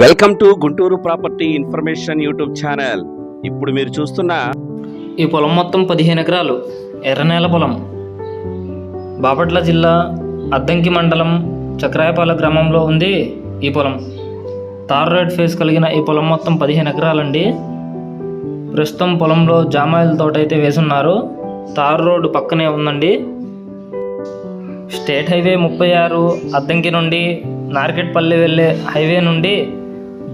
Welcome to Guntur property information YouTube channel ఇప్పుడు మీరు చూస్తున్న ఈ పొలం మొత్తం పదిహేను ఎకరాలు ఎర్రనేల పొలం. బాపట్ల జిల్లా అద్దంకి మండలం చక్రాయపాల గ్రామంలో ఉంది ఈ పొలం. తార్ రోడ్ ఫేస్ కలిగిన ఈ పొలం మొత్తం పదిహేను ఎకరాలండి. ప్రస్తుతం పొలంలో జామాయిల తోట అయితే వేసున్నారు. తార్ రోడ్డు పక్కనే ఉందండి. స్టేట్ హైవే ముప్పై ఆరు అద్దంకి నుండి నార్కెట్పల్లి వెళ్ళే హైవే నుండి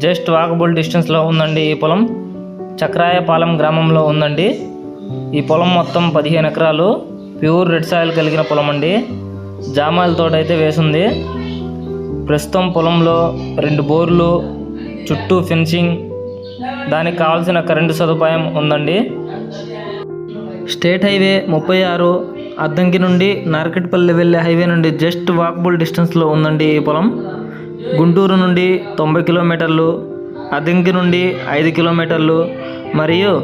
జస్ట్ వాకబుల్ డిస్టెన్స్లో ఉందండి ఈ పొలం. చక్రాయపాలెం గ్రామంలో ఉందండి. ఈ పొలం మొత్తం పదిహేను ఎకరాలు. ప్యూర్ రెడ్ సాయిల్ కలిగిన పొలం అండి జామాయిల తోట అయితే వేసింది. ప్రస్తుతం పొలంలో రెండు బోర్లు చుట్టూ ఫెన్సింగ్ దానికి కావాల్సిన కరెంటు సదుపాయం ఉందండి. స్టేట్ హైవే ముప్పై ఆరు అద్దంకి నుండి నార్కెట్పల్లి వెళ్ళే హైవే నుండి జస్ట్ వాకబుల్ డిస్టెన్స్లో ఉందండి ఈ పొలం. గుంటూరు నుండి తొంభై కిలోమీటర్లు అద్దంకి నుండి ఐదు కిలోమీటర్లు మరియు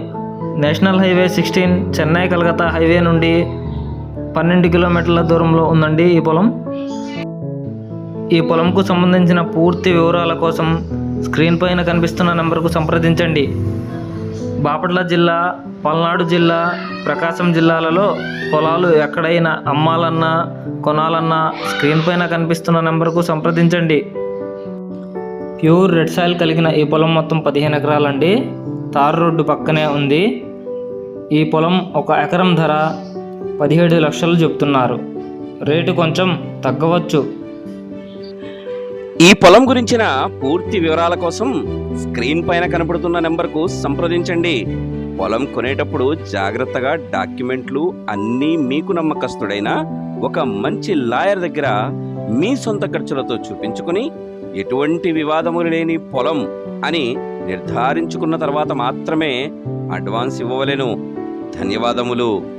national highway sixteen Chennai Calcutta highway నుండి పన్నెండు కిలోమీటర్ల దూరంలో ఉందండి ఈ పొలం. ఈ పొలంకు సంబంధించిన పూర్తి వివరాల కోసం స్క్రీన్ పైన కనిపిస్తున్న నెంబర్కు సంప్రదించండి. బాపట్ల జిల్లా పల్నాడు జిల్లా ప్రకాశం జిల్లాలలో పొలాలు ఎక్కడైనా అమ్మాలన్నా కొనాలన్నా స్క్రీన్ పైన కనిపిస్తున్న నెంబర్కు సంప్రదించండి. ప్యూర్ రెడ్ సాయిల్ కలిగిన ఈ పొలం మొత్తం పదిహేను ఎకరాలండి. తార్ రోడ్డు పక్కనే ఉంది. ఈ పొలం ఒక ఎకరం ధర పదిహేడు లక్షలు చెప్తున్నారు. రేటు కొంచెం తగ్గవచ్చు. ఈ పొలం గురించిన పూర్తి వివరాల కోసం స్క్రీన్ పైన కనబడుతున్న నెంబర్కు సంప్రదించండి. పొలం కొనేటప్పుడు జాగ్రత్తగా డాక్యుమెంట్లు అన్నీ మీకు నమ్మకస్తుడైన ఒక మంచి లాయర్ దగ్గర మీ సొంత ఖర్చులతో చూపించుకుని ఎటువంటి వివాదములు లేని పొలం అని నిర్ధారించుకున్న తర్వాత మాత్రమే అడ్వాన్స్ ఇవ్వవలెను. ధన్యవాదములు.